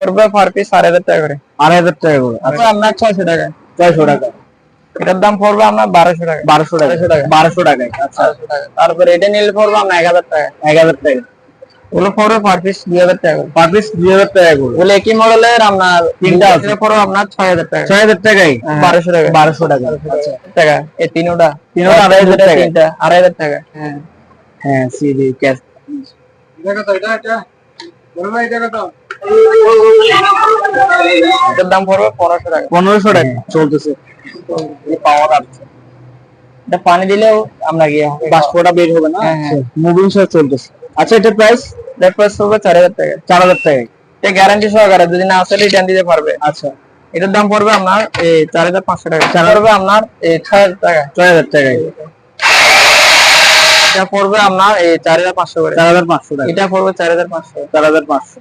পড়বে per piece আড়াই হাজার টাকা করে। আড়াই হাজার টাকা করে তারপর আপনার ছয়শো টাকা। ছয়শো টাকা। এটার দাম পড়বে আপনার বারোশো টাকা। বারোশো টাকা। বারোশো টাকা। টাকায় আচ্ছা। তারপরে এটা নিলে পড়বে আপনার এক হাজার টাকা। এক হাজার টাকা। ওগুলো পড়বে পার পিস দুই হাজার টাকা করে। পার পিস দুই হাজার টাকা করে। ওগুলো একই মডেলের আপনার তিনটা আছে। পড়বে আপনার ছয় হাজার টাকা। ছয় হাজার টাকায় বারোশো টাকা। বারোশো টাকা। আচ্ছা। টাকা। এই তিনোটা। তিনোটা আড়াই হাজার টাকা। তিনটা। আড়াই হাজার টাকা। হ্যাঁ। হ্যাঁ সিডি ক্যাশ। এটার দাম পড়বে পনেরোশো টাকা। পনেরোশো টাকা। চলতেছে। পাওয়ার আছে এটা পানি দিলেও আমরা গিয়ে বাষ্পটা বের হবে না? হ্যাঁ, হ্যাঁ। মুভিং সহ চলতেছে। আচ্ছা এটার প্রাইস এটার প্রাইস পড়বে চার হাজার টাকা। চার হাজার টাকায় এটা গ্যারান্টি সহকারে যদি না আসে রিটার্ন দিতে পারবে। আচ্ছা। এটার দাম পড়বে আপনার এই চার হাজার পাঁচশো টাকা। চার পড়বে আপনার এই ছয় হাজার টাকা। ছয় হাজার টাকায়। এটা পড়বে আপনার এই চার হাজার পাঁচশো করে। চার হাজার পাঁচশো টাকা। এটা পড়বে চার হাজার পাঁচশো। চার হাজার পাঁচশো।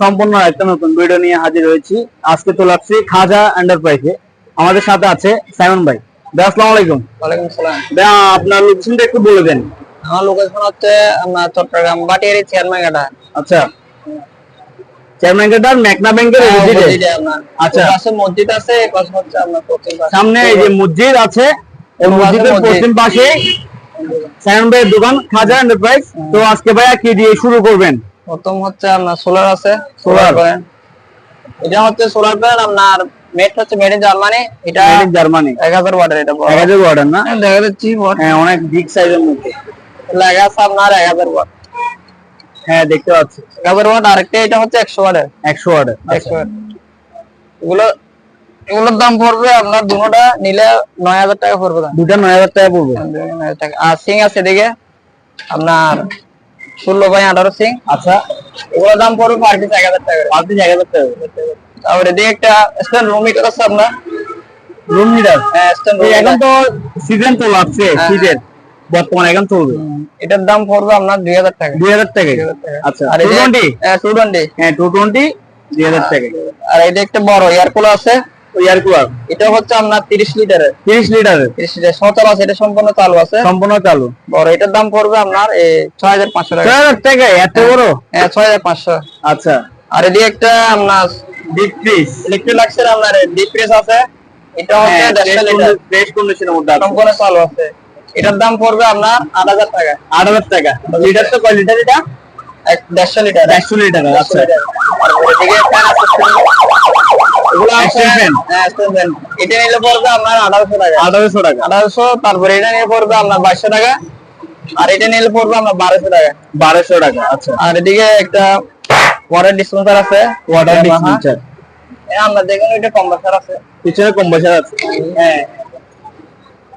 সম্পূর্ণ একটা নতুন ভিডিও নিয়ে হাজির হয়েছি। আজকে তো লাগছি খাজা এন্টারপ্রাইজে আমাদের সাথে আছে সাইমন ভাই। ভাই আসসালামু আলাইকুম। ওয়ালাইকুম সালাম ভাই আপনার লোকেশনটা একটু বলে দেন। আমার লোকেশন হচ্ছে আপনার চট্টগ্রাম বাটিয়ারি চেয়ারম্যান ঘাটা আচ্ছা। চেয়ারম্যান গেটার মেঘনা ব্যাংকের opposite আচ্ছা। পাশে মসজিদ আছে এই পাশে হচ্ছে আপনার সামনে এই যে মসজিদ আছে এই পূর্ব মসজিদের পশ্চিম পাশে সাইমন ভাইয়ের দোকান খাজা এন্টারপ্রাইজ তো আজকে ভাইয়া কি দিয়ে শুরু করবেন? প্রথম হচ্ছে আপনার সোলার আছে। সোলার এটা হচ্ছে সোলার প্যানেল আপনার মেড হচ্ছে মেড ইন জার্মানি এটা Made in জার্মানি এক হাজার ওয়াটের এটা বড়। এক হাজার না? হ্যাঁ, দেখা যাচ্ছে হ্যাঁ অনেক বিগ সাইজের মধ্যে। লাগা আছে আপনার এক হাজার ওয়াট হ্যাঁ দেখতে পাচ্ছি। এক হাজার ওয়াট আরেকটা এটা হচ্ছে একশো ওয়াটের একশো ওয়াটার একশো ওয়াট এগুলো এগুলোর দাম পড়বে আপনার দুটোটা নিলে নয় হাজার টাকা পড়বে। দুটা নয় হাজার টাকা পড়বে। আর সিং আছে এদিকে। আপনার ষোলো বাই আঠারো সিং। আচ্ছা এগুলোর দাম পড়বে পার পিস এক হাজার টাকা। পার পিস এক হাজার টাকা। তারপরে এদিকে একটা স্ট্যান্ড রুম হিটার আছে আপনার। রুম হিটার হ্যাঁ স্ট্যান্ড রুম এখন তো সিজন তো লাগছে হ্যাঁ। শীতের বর্তমানে এখন চলবে। এটার দাম পড়বে আপনার দুই হাজার টাকা। দুই হাজার টাকা। আচ্ছা আর টু টোয়েন্টি টু টোয়েন্টি হ্যাঁ টু টোয়েন্টি দুই হাজার টাকা আর এটা একটা বড় এয়ার কুলার আছে। Air cooler. এটা হচ্ছে আপনার লিটারের। লিটারের। লিটার। সচল আছে এটা সম্পূর্ণ চালু আছে। সম্পূর্ণ চালু। বড় এটার দাম পড়বে আপনার এই ছয় হাজার পাঁচশো টাকা। ছয় হাজার টাকা এত বড়? হ্যাঁ পাঁচশো। আচ্ছা। আর এদিকে একটা আপনার ডিপ ফ্রিজ ইলেকট্রিক লাক্সের আপনার ডিপ প্রেস আছে। এটা হচ্ছে হ্যাঁ, লিটার। ফ্রেশ কন্ডিশনের মধ্যে সম্পূর্ণ চালু আছে। এটার দাম পড়বে আপনার আট হাজার টাকা। আট হাজার টাকা। লিটার তো কয় লিটার এটা দেড়শো লিটার একশো লিটার আচ্ছা। তারপরে এদিকে fan আছে, এগুলো আছে Extend fan? extend fan। এটা নিলে পড়বে আপনার আঠারোশো টাকা। আঠারোশো টাকা। আঠারোশো তারপরে এটা নিলে পড়বে আপনার বাইশশো টাকা। আর এটা নিলে পড়বে আপনার বারোশো টাকা। বারোশো টাকা আচ্ছা। আর এদিকে একটা ওয়াটার ডিসপেন্সার আছে। Water Yamaha। ডিসপেন্সার আমরা দেখুন এটা কম্প্রেসার আছে। পিছনে আছে। হ্যাঁ।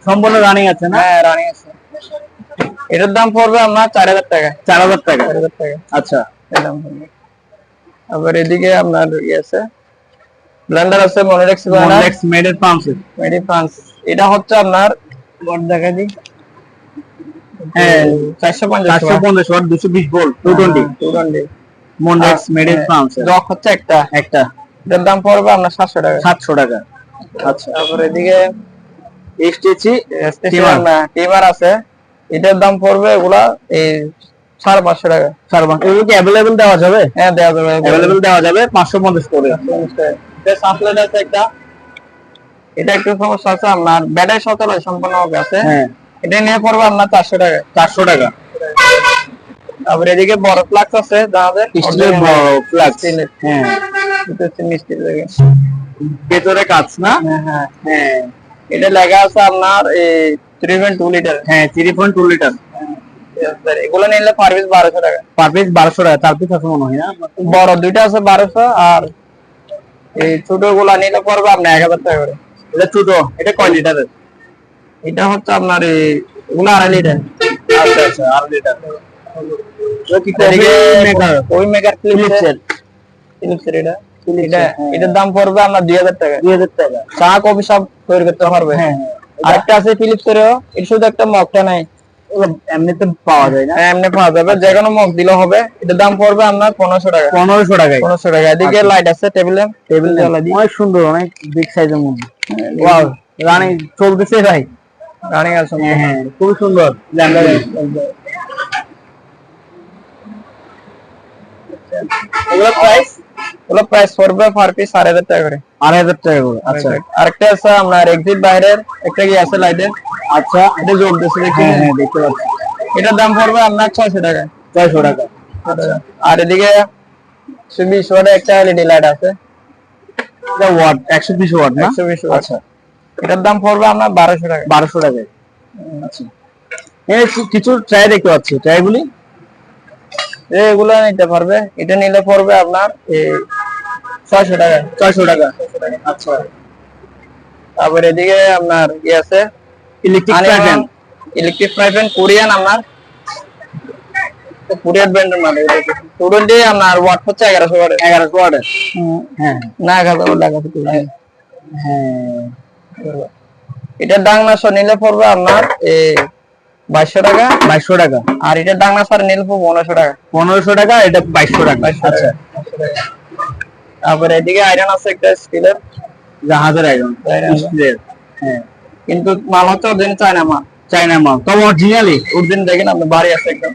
সম্পূর্ণ রানিং আছে না? হ্যাঁ রানিং আছে। এটার দাম পড়বে আপনার চার হাজার টাকা। চার হাজার টাকা। চার হাজার টাকা। আচ্ছা। এর দাম পড়বে। আবার এদিকে আপনার ইয়ে আছে। ব্লেন্ডার আছে পাম্পস এটা হচ্ছে আপনার বট দেখা দিই। হ্যাঁ। ওয়াট। ভোল্ট। পাম্পস হচ্ছে একটা। একটা। দাম পড়বে আপনার সাতশো টাকা। সাতশো টাকা। আচ্ছা। তারপর এদিকে এসটিসি টিমার আছে। এটার দাম পড়বে ওগুলা এই সাড়ে পাঁচশো টাকা। সার্ভার এগুলো কি অ্যাভেলেবেল দেওয়া যাবে? হ্যাঁ দেওয়া যাবে। অ্যাভেলেবেল দেওয়া যাবে পাঁচশো পঞ্চাশ করে। সাপ্লাইট আছে একটা। এটা একটু সমস্যা আছে আপনার। ব্যাটারি সচল সম্পূর্ণ আছে। হ্যাঁ। এটা নিয়ে পড়বে আপনার চারশো টাকা। চারশো টাকা। তারপরে এদিকে বড় ফ্লাক্স আছে জাহাজের স্টিলের বড় ফ্লাক্স হ্যাঁ। এটা হচ্ছে মিষ্টি ভেতরে কাজ না? হ্যাঁ। হ্যাঁ। এটা লেখা আছে আপনার এই থ্রি পয়েন্ট টু লিটার হ্যাঁ থ্রি পয়েন্ট টু লিটার এগুলো নিলে পার পিস বারোশো টাকা। পার পিস বারোশো টাকা চার পিস আছে মনে হয় না? বড় দুইটা আছে বারোশো আর এই ছোটগুলা নিলে পড়বে আপনার এক হাজার টাকা করে। এটা ছোট? এটা কয় লিটারের এটা হচ্ছে আপনার এই এগুলো আড়াই লিটার আচ্ছা আচ্ছা আর লিটার ওই মেকার ফিলিপসের ফিলিপসের এটা? এটা এটার দাম পড়বে আপনার দুই হাজার টাকা। দুই হাজার টাকা। চা কফি সব তৈরি করতে পারবে। হ্যাঁ। আরেকটা আছে ফিলিপসেরও এটা শুধু একটা মগটা নাই। এমনিতে পাওয়া যায় না। হ্যাঁ, এমনি পাওয়া যাবে। যে কোনো মগ দিলে হবে। এটার দাম পড়বে আপনার পনেরোশো টাকা। পনেরোশো টাকায়। পনেরোশো টাকা এদিকে লাইট আছে টেবিলে টেবিল অনেক সুন্দর অনেক বিগ সাইজের মধ্যে। ওয়াও রানি চলতেছে ভাই। রানিং আছে। হ্যাঁ হ্যাঁ খুবই সুন্দর। এগুলো প্রাইস এগুলো প্রাইস পড়বে পার পিস আড়াই হাজার টাকা করে। আড়াই হাজার টাকা করে আচ্ছা। আরেকটা আছে আপনার এক্সিট বাইরের একটা কি আছে লাইটের আচ্ছা। এটা জোর দিচ্ছে দেখি। হ্যাঁ হ্যাঁ দেখতে পাচ্ছি। এটার দাম পড়বে আপনার ছয়শো টাকা। ছয়শো টাকা। আর এদিকে একশো বিশ ওয়াটের একটা এলইডি লাইট আছে। এটা ওয়াট একশো বিশ ওয়াট না? একশো বিশ আচ্ছা। এটার দাম পড়বে আপনার বারোশো টাকা। বারোশো আচ্ছা। কিছু ট্রাই দেখতে পাচ্ছি। ট্রাইগুলি এগুলো নিতে পারবে। এটা নিলে পড়বে আপনার ছয়শো টাকা। ছয়শো টাকা। আচ্ছা। তারপর এদিকে আপনার কি আছে? ইলেকট্রিক ফ্রাই প্যান কোরিয়ান আপনার। কোরিয়ান ব্র্যান্ডের মাল টোটালি আপনার ওয়াট হচ্ছে এগারোশো ওয়াট এগারোশো ওয়াটের হ্যাঁ। না এক হাজার হ্যাঁ। এটার ডাংনাশো নিলে পড়বে আপনার বাইশশো টাকা? বাইশশো টাকা। আর নিলে পনেরোশো টাকা। পনেরোশো টাকা এটা বাইশশো টাকা। আচ্ছা। তারপরে এদিকে আয়রন আছে একটা স্টিলের জাহাজের আইরন Iron. হ্যাঁ। কিন্তু মাল হচ্ছে অরিজিনাল চায়না মাল। চাইনা মাল। তবে অরিজিনালি অরিজিনাল দেখেন আপনি বাড়ি আছে একদম।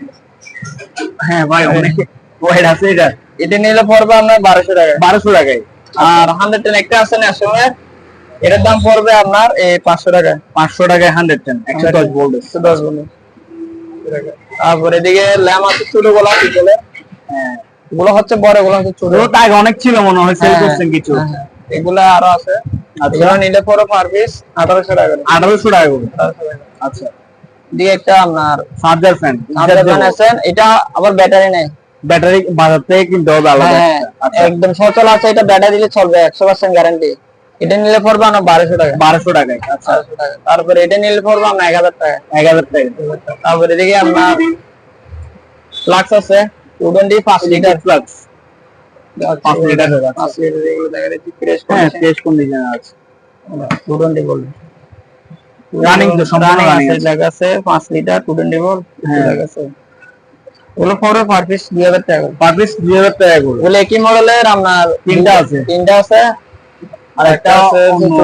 হ্যাঁ ভাই অনেক ওয়েট আছে এটা। এটা নিলে পড়বে আপনার বারোশো টাকা। বারোশো টাকায়। আর হান্ড্রেড টেন একটা আছে না ন্যাশনাল এটার দাম পড়বে আপনার এই পাঁচশো টাকা পাঁচশো টাকায় হান্ড্রেড টেন একশো দশ ভোল্ট একশো দশ বলে তারপর এদিকে ল্যাম আছে ছোট গোলা হ্যাঁ গুলো হচ্ছে বড়গুলো হচ্ছে ছোট। ওটা আগে অনেক ছিল মনে হয় সেল হ্যাঁ, করছেন কিছু। হ্যাঁ, এগুলা আরও আছে। আচ্ছা। এগুলো নিলে পড়ো পার পিস আঠারোশো টাকা। আঠারোশো টাকা আচ্ছা। দিয়ে একটা আপনার চার্জার ফ্যান আমাদের দোকানে আছেন এটা আবার ব্যাটারি নেই। ব্যাটারি বাজার থেকে কিনতে হবে আলাদা। হ্যাঁ আচ্ছা। একদম সচল আছে এটা ব্যাটারি দিলে চলবে একশো পার্সেন্ট গ্যারান্টি এটা নিলে পড়বে আপনার বারোশো টাকা। বারোশো টাকায় আচ্ছা। 1200 টাকা। তারপরে এটা নিলে পড়বে আপনার এক হাজার টাকা। এক হাজার টাকা তারপরে এদিকে আপনার ফ্লাক্স আছে। টু টোয়েন্টি পাঁচ লিটার। ফ্লাক্স পাঁচ লিটার পাঁচ লিটার এগুলো দেখা যাচ্ছে ফ্রেশ হ্যাঁ ফ্রেশ কন্ডিশন আছে। টু টোয়েন্টি তো, সম্পূর্ণ রানিং আছে। আছে লিটার হ্যাঁ। আছে। ওগুলো পড়বে পার পিস দুই হাজার টাকা পার পিস দুই হাজার টাকা করে। একই মডেলের আপনার তিনটা আছে। তিনটা আছে। আর একটা আছে অন্য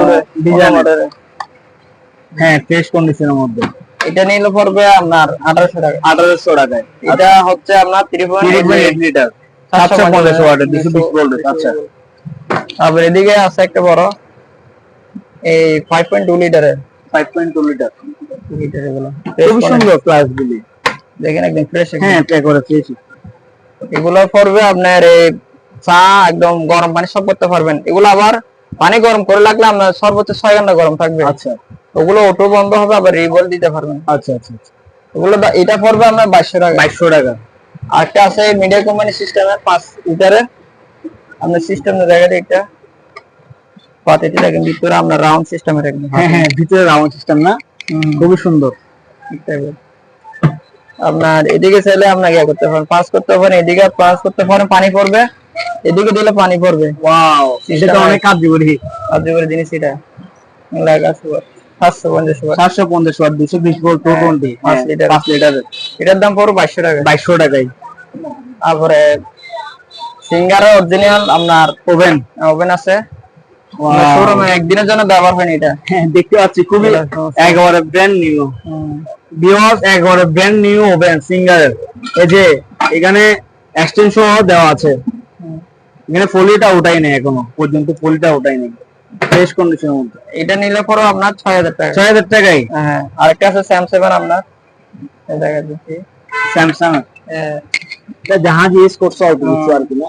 ডিজাইন design এর। মডেলের হ্যাঁ ফ্রেশ কন্ডিশনের মধ্যে। এটা নিলে পড়বে আপনার আঠারোশো টাকা। আঠারোশো টাকায়। এটা হচ্ছে আপনার থ্রি পয়েন্ট এইট লিটার। ওয়াটের ভোল্টের আচ্ছা। তারপর এদিকে আছে একটা বড় এই লিটারের লিটার লিটার এগুলো। খুবই সুন্দর ক্লাস গুলি। দেখেন একদম ফ্রেশ হ্যাঁ প্যাক করে ফ্রেশ এগুলো পড়বে আপনার এই চা একদম গরম পানি সব করতে পারবেন। এগুলো আবার পানি গরম করে লাগলে আপনার সর্বোচ্চ ছয় ঘণ্টা গরম থাকবে। আচ্ছা। ওগুলো অটো বন্ধ হবে আবার রিবল দিতে পারবেন। আচ্ছা আচ্ছা আচ্ছা। ওগুলো এটা পড়বে আপনার বাইশশো টাকা। বাইশশো টাকা। আর একটা আছে মিডিয়া কোম্পানি সিস্টেমের পাঁচ লিটারের আপনার সিস্টেম দেখা একটা। পাতিটি দেখেন ভিতরে আপনার রাউন্ড সিস্টেমের একদম হ্যাঁ হ্যাঁ ভিতরে রাউন্ড সিস্টেম না। খুবই সুন্দর। আপনার এদিকে চাইলে আপনাকে ইয়ে করতে পারেন পাস করতে পারেন এদিকে পাস করতে পারেন পানি পড়বে। এদিকে দিলে পানি পড়বে। ওয়াও এটা তো অনেক কার্যকরী কার্যকরী জিনিস এটা। লাগা সাতশো পঞ্চাশ ওয়াট। সাতশো পঞ্চাশ ওয়াট দুশো বিশ ভোল্ট টু টোয়েন্টি পাঁচ লিটার। পাঁচ লিটারের। এটার দাম পড়বে বাইশশো টাকা বাইশশো টাকায়। তারপরে সিঙ্গারের অরিজিনাল আপনার ওভেন ওভেন আছে। শোরুমে একদিনের জন্য ব্যবহার হয়নি এটা। হ্যাঁ দেখতে পাচ্ছি খুবই। একেবারে ব্র্যান্ড নিউ বিওস একেবারে ব্র্যান্ড নিউ ওভেন সিঙ্গারের। এই যে এখানে এক্সটেনশন দেওয়া আছে। এখানে ফলিটা ওঠাই নেই এখনও পর্যন্ত ফলিটা ওঠাই নেই। ফ্রেশ কন্ডিশনের মধ্যে। এটা নিলে পরে আপনার ছয় হাজার টাকা। ছয় হাজার টাকায় হ্যাঁ আরেকটা আছে স্যাম সেভেন আপনার। এই দেখা দিচ্ছি স্যামসাং এটা জাহাজ ইউজ করছ অল্প কিছু আর কি না?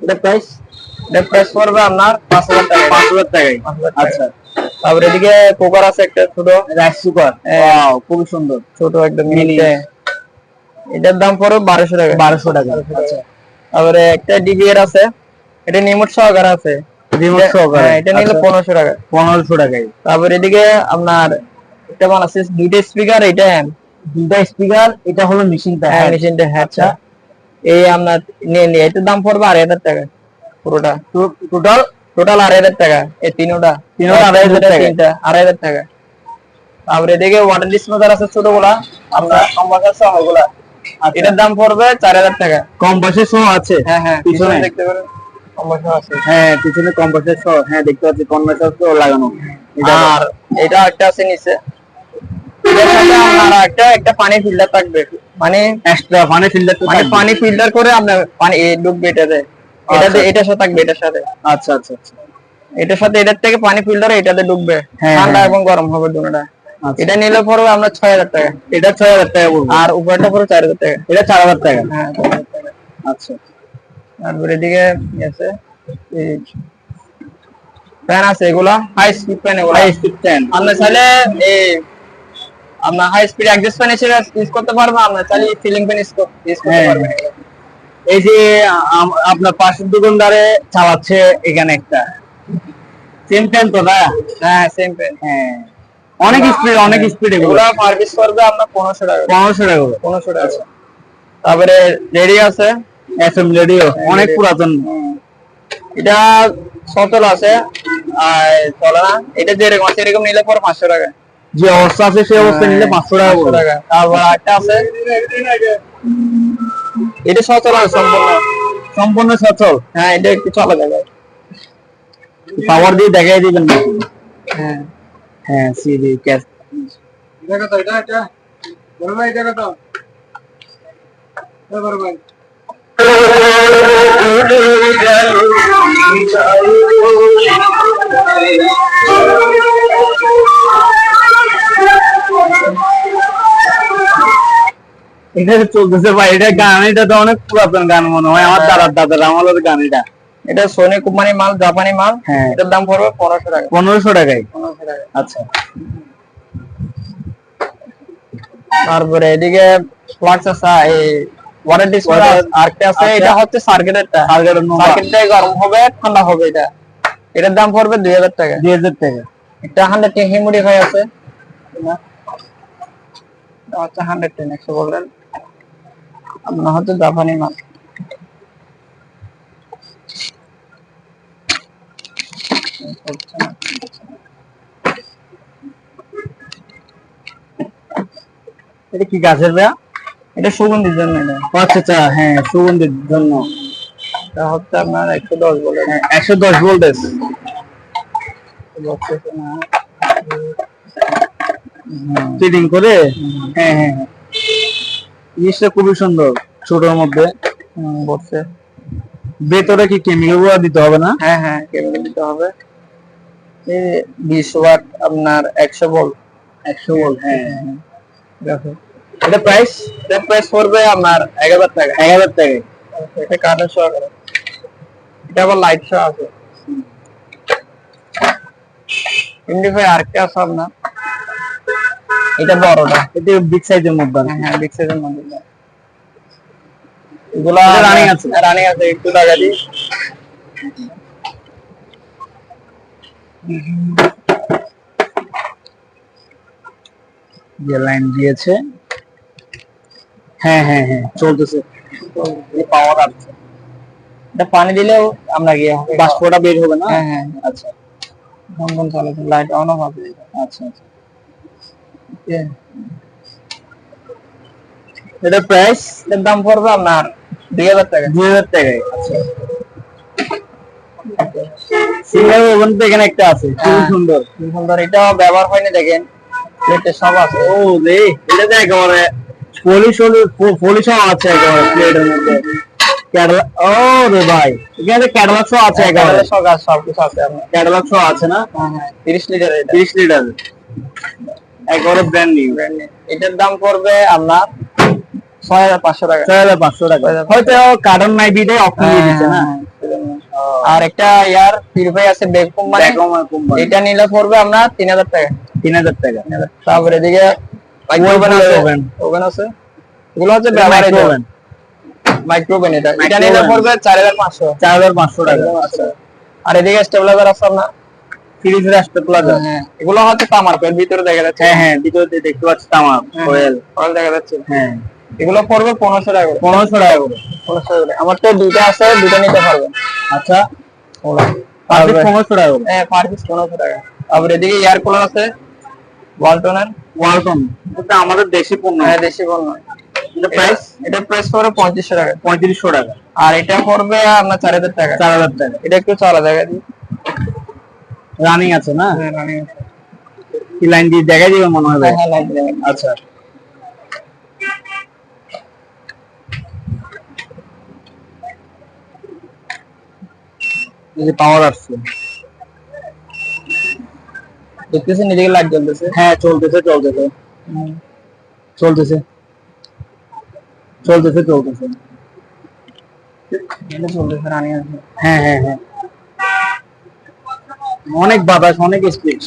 এটা প্রাইস এটা প্রাইস পড়বে আপনার পাঁচ হাজার টাকা। পাঁচ হাজার টাকায় পাঁচ হাজার টাকা। আচ্ছা। তারপরে এদিকে কুকার আছে একটা ছোট। রাইস কুকার ওয়াও খুবই সুন্দর। ছোট একদম। মিনি এটার দাম পড়বে বারোশো টাকা। বারোশো টাকা। আচ্ছা। তারপরে একটা ডিবিএর আছে এটা নিমোট সহকারে আছে। রিমোট এটা- সহকারে হ্যাঁ, এটা নিলে আচ্ছা, পনেরোশো টাকা। পনেরোশো টাকায়। তারপর এদিকে আপনার একটা বানাচ্ছে দুইটা স্পিকার এটা দুইটা স্পিকার এটা হলো মেশিনটা মেশিনটা হ্যাঁ আচ্ছা। এই আপনার নিয়ে নিয়ে এটার দাম পড়বে আড়াই হাজার টাকা পুরোটা। টোটাল টোটাল আড়াই হাজার টাকা। এই তিনোটা। তিনোটা আড়াই হাজার টাকা। তিনটা আড়াই হাজার টাকা। তারপরে এদিকে ওয়াটার ডিসপোজার আছে ছোটগুলা। আপনার কম্পাসার সহ ওগুলা এটার দাম পড়বে চার হাজার টাকা। কম বয়সের সহ আছে? হ্যাঁ হ্যাঁ পিছনে? দেখতে পারেন। হ্যাঁ পিছনে কম্পাসের সহ হ্যাঁ দেখতে পাচ্ছি লাগানো। এটা আর এটা একটা আছে নিচে। এটার সাথে একটা একটা পানি ফিল্টার থাকবে। মানে এক্সট্রা পানি ফিল্টার মানে। পানি ফিল্টার করে আপনার পানি এ ডুববে এটাতে এটাতে আচ্ছা। এটার সাথে থাকবে এটার সাথে। আচ্ছা আচ্ছা আচ্ছা। এটার সাথে এটার থেকে পানি ফিল্টার এটাতে ডুববে হ্যাঁ, ঠান্ডা হ্যাঁ। এবং গরম হবে দুটোটা। আচ্ছা। এটা নিলে পরে আমরা ছয় হাজার টাকা। এটা ছয় হাজার টাকা পড়বে। আর উপরটা পড়বে চার হাজার টাকা। এটা চার হাজার টাকা। হ্যাঁ টাকা। আচ্ছা। তারপরে এদিকে আছে? ফ্যান আছে এগুলা। হাই স্পিড ফ্যান এগুলা। হাই স্পিড ফ্যান আপনার চাইলে এই আপনার হাই স্পিড অ্যাডজাস্ট ফ্যান হিসেবে ইউজ করতে পারবেন। আপনার চাইলে সিলিং ফ্যান ইউজ করতে হ্যাঁ। পারবেন। এই যে আপনার পাশের দোকানদারে চালাচ্ছে এখানে একটা। সেম ফ্যান তো না? হ্যাঁ সেম ফ্যান হ্যাঁ। অনেক স্পিড অনেক স্পিড এগুলো। এগুলা সার্ভিস করবে আপনার পনেরোশো টাকা পনেরোশো টাকা করে। পনেরোশো টাকা তারপরে রেডি আছে এস এম রেডিও অনেক পুরাতন। এটা সতেরো আছে আর চলে না এটা যেরকম আছে এরকম নিলে পরে পাঁচশো টাকা। যে অবস্থা আছে সেই অবস্থা নিলে পাঁচশো টাকা পাঁচশো পড়বে টাকা। তারপর একটা আছে। এটা সতেরো আছে সম্পূর্ণ। সম্পূর্ণ সচল? হ্যাঁ এটা একটু চলা যাবে পাওয়ার দিয়ে দেখাই দিবেন? হ্যাঁ। হ্যাঁ সিডি ক্যাশ দেখো তো এটা এটা বড় ভাই দেখো তো। বড় ভাই। এটা চলতেছে ভাই এটা গান এটা তো অনেক পুরাতন গান মনে হয় আমার দাদার দাদার আমাদের গান এটা। এটা সোনি কোম্পানি মাল জাপানি মাল। হ্যাঁ। এটার দাম পড়বে পনেরোশো টাকা। পনেরোশো টাকায়? পনেরোশো টাকা আচ্ছা। তারপরে এদিকে ফ্লাক্স আছে এই Water- আরেকটা আছে আচ্ছা। এটা হচ্ছে সার্কিটেরটা। সার্কিটটাই গরম হবে ঠান্ডা হবে এটা। এটার দাম পড়বে দুই হাজার টাকা। দুই হাজার টাকা। একটা হান্ড্রেড টেন হিমোডিফাই আছে। হচ্ছে হান্ড্রেড টেন একশো বললেন আপনার হচ্ছে জাপানি মাল। এটা কি গাছের বেয়া এটা সুগন্ধির জন্য আচ্ছা আচ্ছা হ্যাঁ সুগন্ধির জন্য। এটা হচ্ছে আপনার একশো দশ হ্যাঁ, একশো দশ ভোল্টেজ। ফিটিং করে? হ্যাঁ হ্যাঁ হ্যাঁ। জিনিসটা খুবই সুন্দর ছোটর মধ্যে। ভেতরে কি কেমিক্যাল দিতে হবে না? হ্যাঁ হ্যাঁ কেবল দিতে হবে। বিশ ওয়াট আপনার একশো ভোল্ট একশো ভোল্ট হ্যাঁ। দেখো। এটা প্রাইস এটা প্রাইস পড়বে আপনার এক হাজার টাকা। এক হাজার টাকায় এটা কাঠের সহকারে এটা আবার লাইট সহ আছে। এমনি ভাই আরেকটা আছে আপনার? এটা বড়টা এটা বিগ সাইজের মধ্যে। হ্যাঁ হ্যাঁ বিগ সাইজের মধ্যে। এগুলা এটা আছে? রানিং আছে একটু টাকা দিই। যে লাইন দিয়েছে। হ্যাঁ হ্যাঁ হ্যাঁ চলতেছে। পাওয়ার আসছে এটা পানি দিলেও আমরা গিয়ে বাষ্পটা বের হবে না? হ্যাঁ হ্যাঁ। আচ্ছা। কোন কোন লাইট অন অফ হবে। আচ্ছা আচ্ছা। এটা প্রাইস এটার দাম পড়বে আপনার দুই হাজার টাকা। দুই হাজার টাকায়। আচ্ছা। এখানে একটা আছে খুব হ্যাঁ। সুন্দর। কি সুন্দর এটাও ব্যবহার হয়নি দেখেন। প্লেটে সব আছে। ও রে এটা তো একেবারে পলিশ পলিশ আছে একেবারে প্লেটের মধ্যে। ও রে ভাই এখানে ক্যাটালগ সহ আছে একেবারে। সব আছে কিছু আছে ক্যাটালগ না? হ্যাঁ হ্যাঁ তিরিশ লিটার তিরিশ লিটার একেবারে ব্র্যান্ড নিউ এটার দাম পড়বে আপনার ছয় হাজার পাঁচশো টাকা। ছয় হাজার পাঁচশো টাকা। হয়তো কার্টন নাই বিদে অপশন দিয়ে দিচ্ছে না? আর একটা ইয়ার পিউরিফাই আছে বেগ কোম্পানি। এটা নিলে পড়বে আপনার তিন হাজার টাকা। তিন হাজার টাকা তারপরে এদিকে মাইক্রোওভেন আছে। ওভেন আছে। এগুলো হচ্ছে ব্যবহারের oven। মাইক্রোওভেন এটা। এটা নিলে পড়বে চার হাজার পাঁচশো। চার হাজার পাঁচশো টাকা। আচ্ছা আর এদিকে স্টেবিলাইজার আছে আপনার। ফ্রিজ রাস্তা প্লাজা হ্যাঁ এগুলো হচ্ছে তামার। ভিতরে দেখা যাচ্ছে। হ্যাঁ হ্যাঁ। ভিতরে দেখতে পাচ্ছি তামাক কোয়েল অয়েল দেখা যাচ্ছে। হ্যাঁ। এগুলো পড়বে পনেরোশো টাকা করে। পনেরোশো টাকা করে। পনেরোশো টাকা করে। আমার তো দুইটা আছে দুটো নিতে পারবেন আচ্ছা। পনেরোশো টাকা করে। হ্যাঁ পার পিস পনেরোশো টাকা। তারপরে এদিকে এয়ার কুলার আছে ওয়ালটনের ওয়ালটন এটা আমাদের দেশি পণ্য। হ্যাঁ দেশি পণ্য। এটা প্রাইস এটা প্রাইস পড়বে পঁয়ত্রিশশো টাকা। পঁয়ত্রিশশো টাকা। আর এটা পড়বে আপনার চার হাজার টাকা। চার হাজার টাকা। এটা একটু চলা জায়গা দিই রানিং আছে না? হ্যাঁ, running আছে। কি লাইন দিয়ে দেখাই দিবে মনে হ্যাঁ? হ্যাঁ লাইট দেবেন। আচ্ছা। যে পাওয়ার আসছে। দেখতেছেন এদিকে লাইট জ্বলতেছে। হ্যাঁ চলতেছে চলতেছে। চলতেছে। চলতেছে চলতেছে। চলতেছে রানি হ্যাঁ হ্যাঁ হ্যাঁ। অনেক বাতাস অনেক স্পিড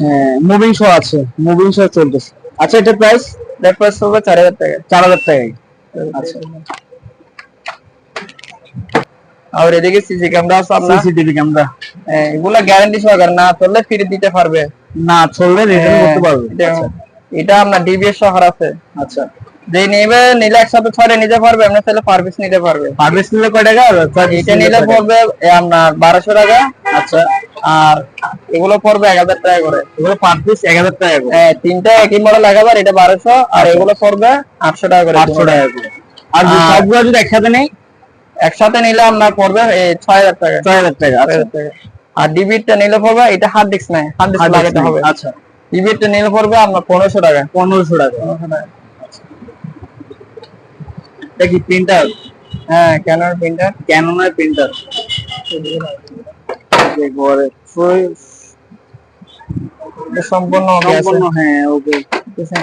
হ্যাঁ মুভিং শো আছে মুভিং শো চলতেছে। আচ্ছা এটা প্রাইস প্রাইস পড়বে চার হাজার টাকা চার হাজার টাকায়। আচ্ছা। আর এদিকে সিসি ক্যামেরা আছে আপনার? সিসিটিভি ক্যামেরা এগুলা গ্যারান্টি সহকারে না চললে ফ্রি দিতে পারবে। না চললে রিটার্ন করতে পারবে। এটা- এটা আপনার ডিবিএস সহকার আছে। আচ্ছা। যে নিবে নিলে একসাথে ছয়টা নিতে পারবে তাহলে পার পিস নিতে পারবে। হারভেস্ট নিলে কয় টাকা? এটা নিলে পড়বে আপনার বারোশো টাকা। আচ্ছা। আর এগুলো পড়বে এক হাজার টাকা করে। এগুলো পার পিস এক হাজার টাকা করে। হ্যাঁ, তিনটা একই মডেল এক হাজার এটা বারোশো। আর এগুলো পড়বে আটশো টাকা করে। আটশো টাকা করে। আর আর- সবগুলো যদি একসাথে নেই? একসাথে নিলে আপনার পড়বে এই ছয় হাজার টাকা। ছয় হাজার টাকা আচ্ছা। আর ডিবিটটা নিলে পড়বে এটা হার্ড ডিস্ক নাই হার্ড ডিস্ক লাগাতে হবে। আচ্ছা। ডিবিটটা নিলে পড়বে আপনার পনেরোশো টাকা। পনেরোশো টাকা। এটা কি প্রিন্টার হ্যাঁ ক্যানোর প্রিন্টার ক্যাননের প্রিন্টার সম্পূর্ণ সম্পূর্ণ হ্যাঁ ওকে?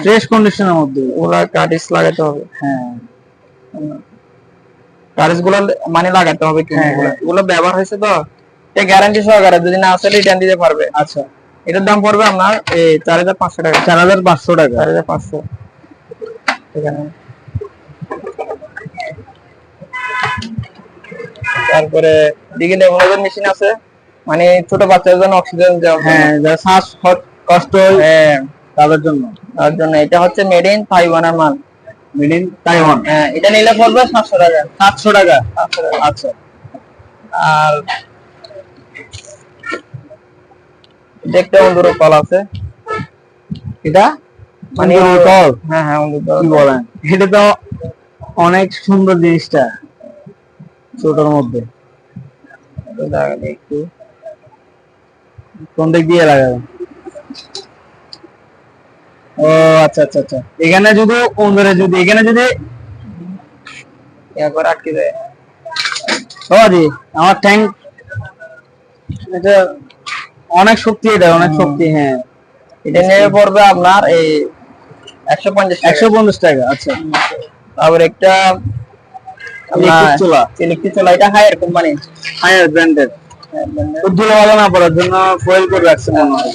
ফ্রেশ কন্ডিশনের মধ্যে। ওরা কার্ডিস লাগাতে হবে। হ্যাঁ। কার্ডিসগুলো মানে লাগাতে হবে হ্যাঁ, হ্যাঁ। এগুলো ব্যবহার হয়েছে তো। এটা গ্যারান্টি সহকারে যদি না আসলে রিটার্ন দিতে পারবে। আচ্ছা। এটার দাম পড়বে আপনার এই চার হাজার পাঁচশো টাকা। চার হাজার পাঁচশো টাকা। চার হাজার পাঁচশো। তারপরে দিকে মেশিন আছে। মানে ছোট বাচ্চাদের জন্য অক্সিজেন দেওয়া হ্যাঁ। যারা শ্বাস কষ্ট হ্যাঁ। তাদের জন্য। তার জন্য। এটা হচ্ছে মেড ইন তাইওয়ানের মাল। মেড ইন তাইওয়ান হ্যাঁ এটা নিলে পড়বে সাতশো টাকা। সাতশো টাকা? আচ্ছা। আর দেখতে অন্ধুর কল আছে। এটা? মানে কল? হ্যাঁ হ্যাঁ অন্ধুর কি বলেন? এটা তো অনেক সুন্দর জিনিসটা ছোটর মধ্যে। একটু। কোন দিক দিয়ে লাগাবেন? ও আচ্ছা আচ্ছা আচ্ছা। এখানে যদি অন্ধরে যদি এখানে যদি একবার আটকে দেয় ও জি আমার ট্যাঙ্ক এটা অনেক শক্তি এটা অনেক শক্তি হ্যাঁ। এটা নিয়ে পড়বে আপনার এই একশো পঞ্চাশ একশো পঞ্চাশ টাকা আচ্ছা। তারপর একটা চুলা। ইলেকট্রিক চুলা এটা হায়ার কোম্পানি হায়ার ব্র্যান্ডেড ধুলো ভালো না পড়ার জন্য ফয়েল করে রাখছে মনে হয়।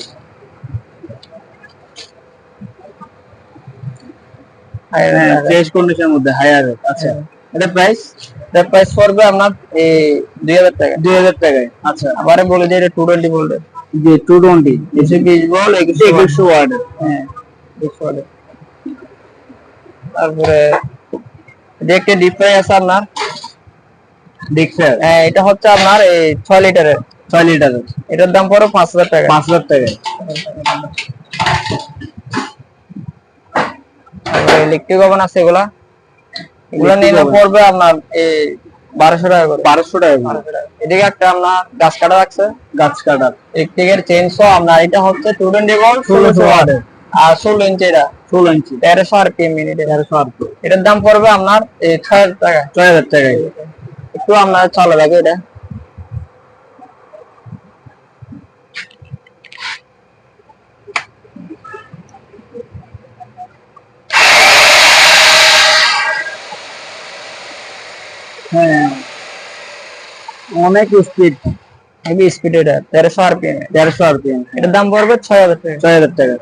হ্যাঁ ফ্রেশ কন্ডিশনের মধ্যে হায়ার আচ্ছা এটা প্রাইস এটার প্রাইস পড়বে আপনার এই দুই হাজার টাকা দুই হাজার টাকায়। আচ্ছা। আবার বলে যে এটা টু টোয়েন্টি বলবে। যে টু টোয়েন্টি এসে বিশ বল একুশে একুশশো ওয়ার্ডের। হ্যাঁ। তারপরে এটা একটা ডিপ ফ্রাই আছে আপনার। দেখছে হ্যাঁ এটা হচ্ছে আপনার এই ছয় লিটারের। ছয় লিটারের। এটার দাম পড়বে পাঁচ হাজার টাকা পাঁচ হাজার টাকায়। ইলেকট্রিক ওভেন আছে এগুলা। এগুলা নিলে পড়বে আপনার এই বারোশো টাকা করে। বারোশো টাকা করে। এদিকে একটা আপনার গাছ কাটা রাখছে গাছ কাটার। ইলেকট্রিকের চেন সহ আপনার এটা হচ্ছে টু টোয়েন্টি ভোল্ট ষোলোশো আর ষোলো ইঞ্চি এটা। ষোলো ইঞ্চি তেরোশো আর পি মিনিট তেরোশো আর এটার দাম পড়বে আপনার ছয় হাজার টাকা। ছয় হাজার টাকায়। একটু আপনার চালা লাগে এটা। হ্যাঁ। অনেক স্পিড হেভি স্পিড এটা। তেরোশো তেরোশো এটার দাম পড়বে ছয় হাজার টাকা। ছয় হাজার টাকা।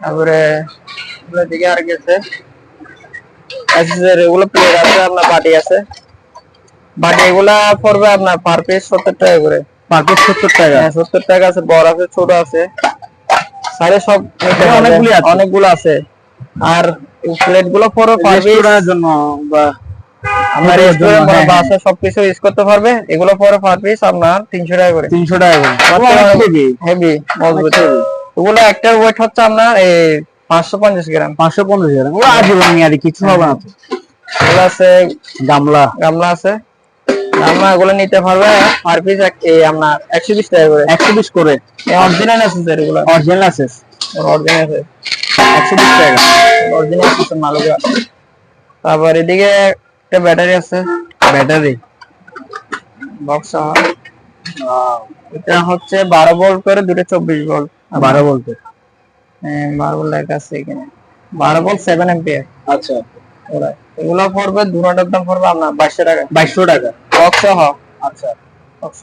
তারপরে দিকে আর গেছে। এগুলো প্লেট আছে আপনার বাটি আছে। বাটি এগুলা পড়বে আপনার পার পিস সত্তর টাকা করে। পার পিস সত্তর টাকা। হ্যাঁ সত্তর টাকা আছে বড় আছে ছোট আছে। সাইডে সব। অনেকগুলি আছে। অনেকগুলো আছে। আর প্লেটগুলো পার রেস্টুরেন্টের জন্য বা আপনার রেস্টুরেন্ট হ্যাঁ, বাসা সবকিছু ইউজ করতে পারবে। এগুলো পরে পার পিস আপনার তিনশো টাকা করে। তিনশো টাকা করে। হেভি হেভি মজবুত। এগুলো একটা ওয়েট হচ্ছে আপনার এই পাঁচশো পঞ্চাশ গ্রাম। পাঁচশো পঞ্চাশ হাজার ও আজীবন আর কিছু হবে না এগুলো আছে গামলা। গামলা আছে। আমরা এগুলো নিতে পারবে। পার পিস এই আপনার একশো বিশ টাকা করে। একশো বিশ করে। অরিজিনাল আছে স্যার এগুলো অরিজিনাল আছে অরিজিনাল আছে একশো বিশ টাকা। অরিজিনাল আছে মালগুলো তারপর এদিকে একটা ব্যাটারি আছে। ব্যাটারি বক্স এটা হচ্ছে বারো ভোল্ট করে দুটো চব্বিশ ভোল্ট বারো বলতে হ্যাঁ বারো ভোল্ট লেখা আছে এখানে। বারো ভোল্ট সেভেন এম্পিয়ার আচ্ছা। ওরা। এগুলো পড়বে দুটার দাম পড়বে আপনার বাইশশো টাকা। বাইশশো টাকা। বক্স আচ্ছা। বক্স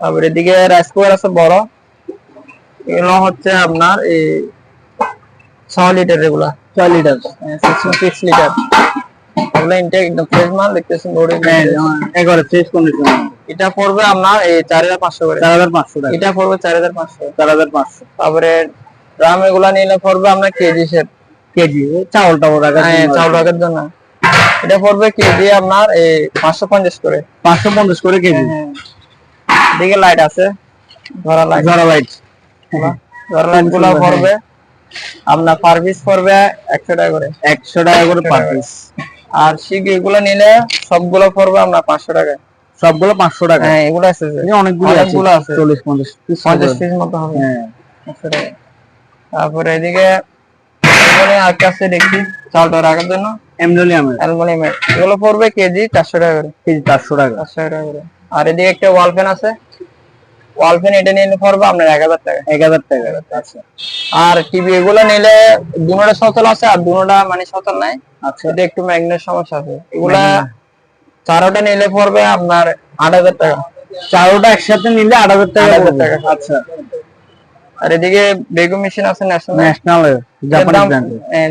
তারপর এদিকে রাইস কুকার আছে বড়। এগুলো হচ্ছে আপনার এই ছয় লিটার এগুলা। ছয় লিটার সিক্স লিটার এগুলো ইনটেক একদম ফ্রেশ মাল দেখতেছেন বড় হ্যাঁ ফ্রেশ কন্ডিশন এটা পড়বে আপনার এই চার হাজার পাঁচশো করে। চার হাজার পাঁচশো এটা পড়বে চার হাজার পাঁচশো। চার হাজার পাঁচশো। তারপরে এগুলা নিলে পড়বে আপনার কেজি সেট কেজি চাউল টাউল রাখার হ্যাঁ চাউল রাখার জন্য। এটা পড়বে কেজি আপনার এই পাঁচশো পঞ্চাশ করে। পাঁচশো পঞ্চাশ করে কেজি। হ্যাঁ। দিকে লাইট আছে। ধরা লাইট জরা লাইট ধরা লাইটগুলো পড়বে। আপনার পার পিস পড়বে একশো টাকা করে। একশো টাকা করে পার পিস আর শিখ এগুলো নিলে সবগুলো পড়বে আপনার পাঁচশো টাকা সবগুলো পাঁচশো টাকা হ্যাঁ এগুলো আছে অনেকগুলো অনেকগুলো আছে। চল্লিশ পঞ্চাশ পঞ্চাশ পিস মতো হবে। হ্যাঁ। একশো টাকা। তারপরে এদিকে আর কাছে দেখি। চালটা রাখার জন্য। অ্যামজোলিয়ামের অ্যালুমিনিয়াম এগুলো পড়বে কেজি চারশো টাকা করে। কেজি চারশো টাকা। চারশো টাকা করে। আর এদিকে একটা ওয়াল ফ্যান আছে। ওয়াল ফ্যান এটা নিলে পড়বে আপনার এক হাজার টাকা। এক হাজার টাকা। আচ্ছা। আর টিভি এগুলো নিলে দুনোটা সচল আছে আর দুনোটা মানে সচল নাই। আচ্ছা। এটা একটু ম্যাগনেট সমস্যা আছে। এগুলা চারোটা নিলে পড়বে আপনার আট হাজার টাকা। চারোটা একসাথে নিলে আট হাজার টাকা টাকা। আচ্ছা। আর এদিকে বেগু মেশিন আছে ন্যাশনাল ন্যাশনাল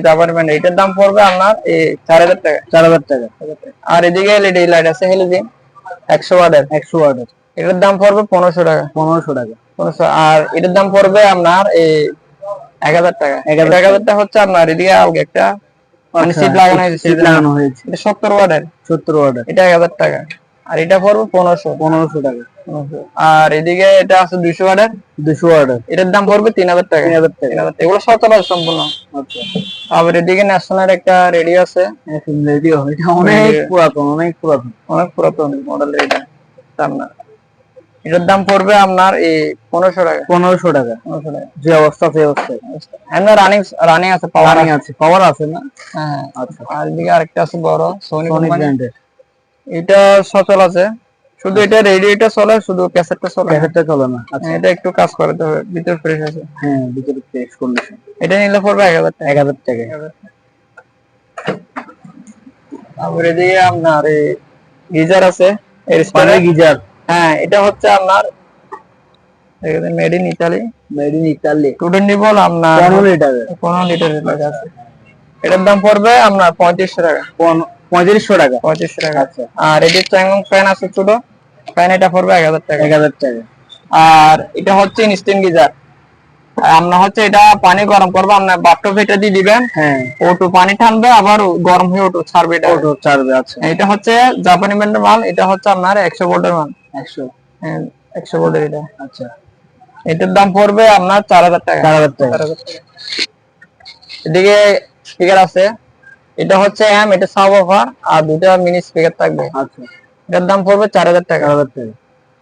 জাপানি ব্র্যান্ড এটার দাম পড়বে আপনার এই চার হাজার টাকা। চার হাজার টাকা। আর এদিকে এলইডি লাইট আছে হেলিজিন একশো ওয়াটের। একশো ওয়াটের। এটার দাম পড়বে পনেরোশো টাকা। পনেরোশো টাকা। পনেরোশো আর এটার দাম পড়বে আপনার এই এক হাজার টাকা। এক হাজার টাকা। হচ্ছে আপনার এদিকে আগে একটা মানে সিট লাগানো হয়েছে সিট লাগানো। হয়েছে। এটা সত্তর ওয়াটের। সত্তর ওয়াটের। এটা এক হাজার টাকা। আর এটা পড়বে পনেরোশো। পনেরোশো টাকা। আর এদিকে এটা আছে দুইশো ওয়াটের। দুশো ওয়াটের। এটার দাম পড়বে তিন হাজার টাকা। তিন হাজার টাকা। এগুলো সচল আছে সম্পূর্ণ। আচ্ছা। আবার এদিকে ন্যাশনাল একটা রেডিও আছে। রেডিও এটা অনেক পুরাতন অনেক পুরাতন। অনেক পুরাতন মডেলের এটা না এটার দাম পড়বে আপনার এই পনেরোশো টাকা। পনেরোশো টাকা। পনেরোশো টাকা। যে অবস্থা সেই অবস্থায় এমনি রানিং রানিং আছে পাওয়ার আছে। পাওয়ার আছে না? হ্যাঁ। আচ্ছা। আর এদিকে আরেকটা আছে বড় সোনি ব্র্যান্ডের এটা সচল আছে। শুধু এটা রেডিওটা চলে শুধু ক্যাসেটটা চলে। না। প্যাকেটটা চলে না। আচ্ছা। হ্যাঁ, এটা একটু কাজ করাতে হবে ভিতর ফ্রেশ আছে। হ্যাঁ ভিতরে ফ্রেশ কন্ডিশন এটা নিলে পড়বে এক হাজার টাকা। এক হাজার টাকা। তারপরে এদিকে আপনার এই গিজার আছে। এর পানির গিজার। হ্যাঁ এটা হচ্ছে আপনার made in Italy made in Italy two আপনার পনেরো লিটারের পনেরো লিটারের লেখা আছে। এটার দাম পড়বে আপনার পঁয়ত্রিশশো টাকা। পঁয়ত্রিশশো টাকা। পঁয়ত্রিশশো টাকা। আচ্ছা। আর এটির চ্যাংং ফ্যান আছে ছোট। ফ্যান এটা পড়বে এক হাজার টাকা। এক হাজার টাকা। আর এটা হচ্ছে ইনস্ট্যান্ট গিজার আপনার হচ্ছে এটা পানি গরম করবে আপনার বাথটব এটা দিয়ে দিবেন। হ্যাঁ। ওটু পানি টানবে আবার গরম হয়ে ওটু ছাড়বে এটা। ওটো চারবে আচ্ছা। এটা হচ্ছে জাপানি ব্র্যান্ডের মাল এটা হচ্ছে আপনার একশো ভোল্টের মাল। একশো হ্যাঁ, একশো ভোল্টের এটা আচ্ছা। এটার দাম পড়বে আপনার চার হাজার টাকা। চার হাজার। এদিকে স্পিকার আছে। এটা হচ্ছে এম এটা সাব অফার আর দুটা মিনি স্পিকার থাকবে। আচ্ছা। এটার দাম পড়বে চার হাজার টাকা। চার হাজার টাকা।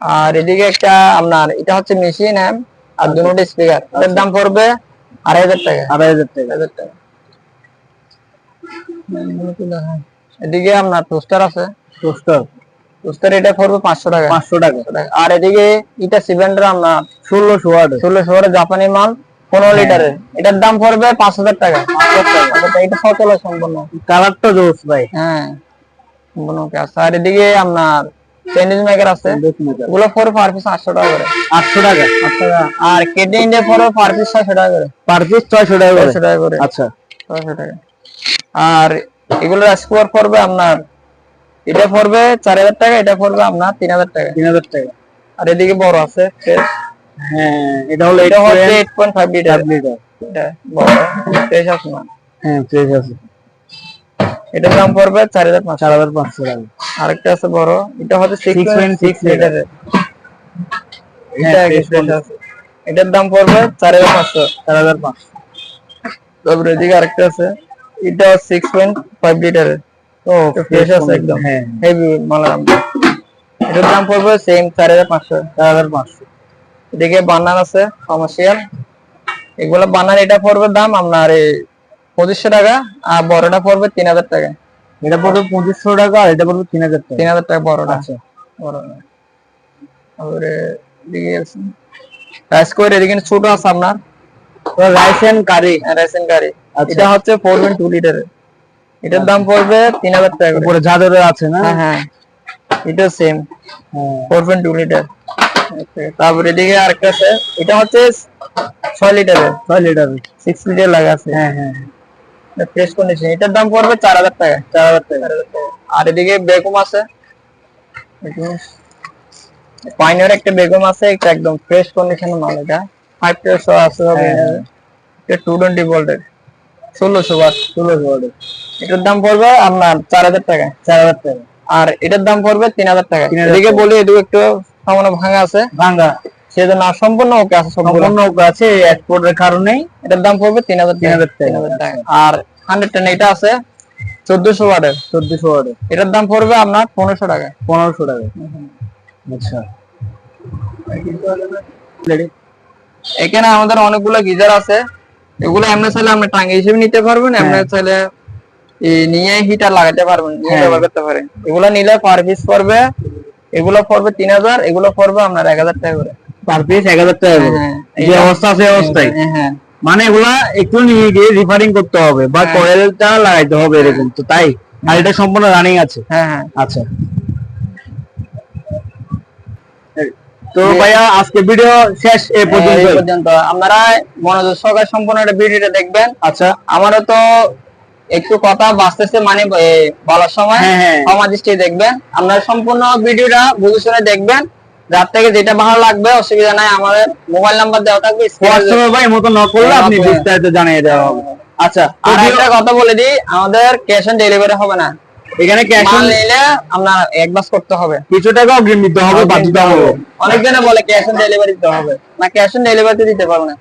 আর এদিকে একটা আপনার এটা হচ্ছে মেশিন এম আর দুটো স্পিকার এটার দাম পড়বে আড়াই হাজার টাকা। আড়াই হাজার টাকা। হাজার টাকা। এদিকে আপনার টোস্টার আছে। টোস্টার টোস্টার এটা পড়বে পাঁচশো টাকা। পাঁচশো টাকা। আর এদিকে এটা সিভেন্ডার আপনার ষোলোশো ওয়াট ষোলোশো করে জাপানি মাল পনেরো লিটারের। এটার দাম পড়বে পাঁচ হাজার টাকা। এটা সচল সম্পূর্ণ। কালারটা জোস ভাই। হ্যাঁ। সম্পূর্ণ okay আছে আর এদিকে আপনার স্যান্ডউইচ মেকার আছে। এগুলো পড়বে পার পিস আটশো টাকা করে। আটশো টাকা। আটশো টাকা। আর কেটে ইন্ডিয়া পড়বে পার পিস ছয়শো টাকা করে। পার পিস ছয়শো টাকা করে। ছয়শো টাকা করে। আচ্ছা। ছয়শো টাকা। আর এগুলো স্কোয়ার পড়বে আপনার এটা পড়বে চার হাজার টাকা এটা পড়বে আপনার তিন হাজার টাকা। তিন হাজার টাকা। আর এদিকে বড় আছে হ্যাঁ এটা হলো এটা হচ্ছে eight point five litre litre এটা বড় ফ্রেশ আছে। না হ্যাঁ ফ্রেশ আছে। এটার দাম পড়বে চার হাজার পাঁচশো। চার হাজার পাঁচশো টাকা। আরেকটা আছে বড় এটা হচ্ছে সিক্স পয়েন্ট সিক্স লিটারের। এটার দাম পড়বে চার হাজার পাঁচশো। চার হাজার পাঁচশো। তারপরে এদিকে আরেকটা আছে এটা সিক্স পয়েন্ট ফাইভ লিটারের ও ফ্রেশ আছে একদম। হ্যাঁ হেভি মালের দাম এটার দাম পড়বে সেম চার হাজার পাঁচশো। চার হাজার পাঁচশো। এদিকে বানার আছে কমার্শিয়াল এগুলো বানার এটা পড়বে দাম আপনার এই পঁচিশশো টাকা আর বড়টা পড়বে তিন হাজার টাকা। এটা পড়বে পঁচিশশো টাকা আর এটা পড়বে তিন হাজার টাকা। তিন হাজার টাকা বড়টা। আচ্ছা। বড়টা। তারপরে এদিকে রাইস এদিকে ছোট আছে আপনার। রাইস এন্ড কারি গাড়ি আচ্ছা। এটা হচ্ছে ফোর পয়েন্ট টু লিটারের এটার দাম পড়বে তিন হাজার টাকা। উপরে ঝাঁঝরের আছে না? হ্যাঁ হ্যাঁ। এটা same. Four point two litre তারপরে এদিকে আরেকটা আছে। এটা হচ্ছে ছয় লিটারের ছয় লিটার সিক্স লিটার লাগা আছে। হ্যাঁ হ্যাঁ। ফ্রেশ কন্ডিশন এটার দাম পড়বে চার হাজার টাকা। চার হাজার টাকা। আর এদিকে বেগম আছে। পাইনের একটা বেগম আছে এটা একদম ফ্রেশ কন্ডিশনের মাল এটা। ফাইভ আছে হবে। এটা টু টোয়েন্টি ভোল্টের ষোলোশো ওয়াট ষোলোশো ওয়াটের এটার দাম পড়বে আপনার চার হাজার টাকা। চার হাজার টাকা। আর এটার দাম পড়বে তিন হাজার টাকা। এদিকে বলি এদিকে একটু সামান্য ভাঙা আছে। ভাঙ্গা সেজন্য সম্পূর্ণ ওকে আছে সম্পূর্ণ। সম্পূর্ণ আছে এক্সপোর্টের কারণেই এটার দাম পড়বে তিন হাজার 3000 টাকা। তিন হাজার টাকা। আর হান্ড্রেড টেন এটা আছে চোদ্দশো ওয়াটের। চোদ্দশো ওয়াটের। এটার দাম পড়বে আপনার পনেরোশো টাকা। পনেরোশো টাকা। আচ্ছা। এখানে আমাদের অনেকগুলো গিজার আছে। এগুলো এমনি চাইলে আপনি টাঙ্গি হিসেবে নিতে পারবেন হ্যাঁ। চাইলে নিয়ে হিটার লাগাতে পারবেন হ্যাঁ। ব্যবহার করতে পারেন এগুলো নিলে পার পিস পড়বে এগুলো পড়বে তিন হাজার এগুলো পড়বে আপনার এক হাজার টাকা করে। পার পিস এক হাজার টাকা করে। হ্যাঁ, যে অবস্থা আছে অবস্থায় হ্যাঁ হ্যাঁ। মানে এগুলা একটু নিয়ে গিয়ে রিফারিং করতে হবে বা হ্যাঁ। কয়েলটা লাগাইতে হবে এরকম তো তাই? আর এটা সম্পূর্ণ রানিং আছে? হ্যাঁ হ্যাঁ। আচ্ছা। তো ভাইয়া আজকে ভিডিও শেষ এ এই পর্যন্ত। আপনারা মনোযোগ সহকারে সম্পূর্ণ একটা ভিডিওটা দেখবেন। আচ্ছা। আমারও তো একটু কথা বাঁচতেছে মানে বলার সময়। হ্যাঁ, হ্যাঁ। দৃষ্টি দেখবেন। আপনারা সম্পূর্ণ ভিডিওটা বুঝে শুনে দেখবেন। যার থেকে যেটা ভালো লাগবে অসুবিধা নাই আমাদের মোবাইল নাম্বার দেওয়া থাকবে ভাই মতো ন করলে হ্যাঁ, আপনি বিস্তারিত জানিয়ে দেওয়া হবে। আচ্ছা আর একটা কথা বলে দিই আমাদের ক্যাশ অন ডেলিভারি হবে না। এখানে ক্যাশ মাল নিলে আপনার অ্যাডভান্স করতে হবে। কিছু টাকা অগ্রিম দিতে হবে বাধ্যতামূলক অনেকজনে বলে ক্যাশ অন ডেলিভারি দিতে হবে। না ক্যাশ অন ডেলিভারি দিতে পারবে না।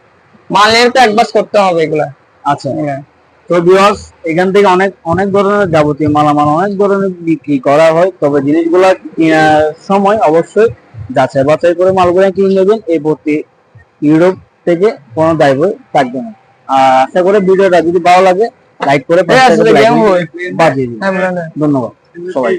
মাল নিলে তো অ্যাডভান্স করতে হবে এগুলা। আচ্ছা। তো ভিউয়ার্স এখান থেকে অনেক অনেক ধরনের যাবতীয় মালামাল অনেক ধরনের বিক্রি করা হয়। তবে জিনিসগুলো কেনার সময় অবশ্যই যাচাই বাছাই করে মালগুলো কিনে নেবেন। এই ভর্তি ইউরোপ থেকে কোনো দায়িত্ব থাকবে না। আর আশা করে ভিডিওটা যদি ভালো লাগে লাইক করে হ্যাঁ। ধন্যবাদ। সবাই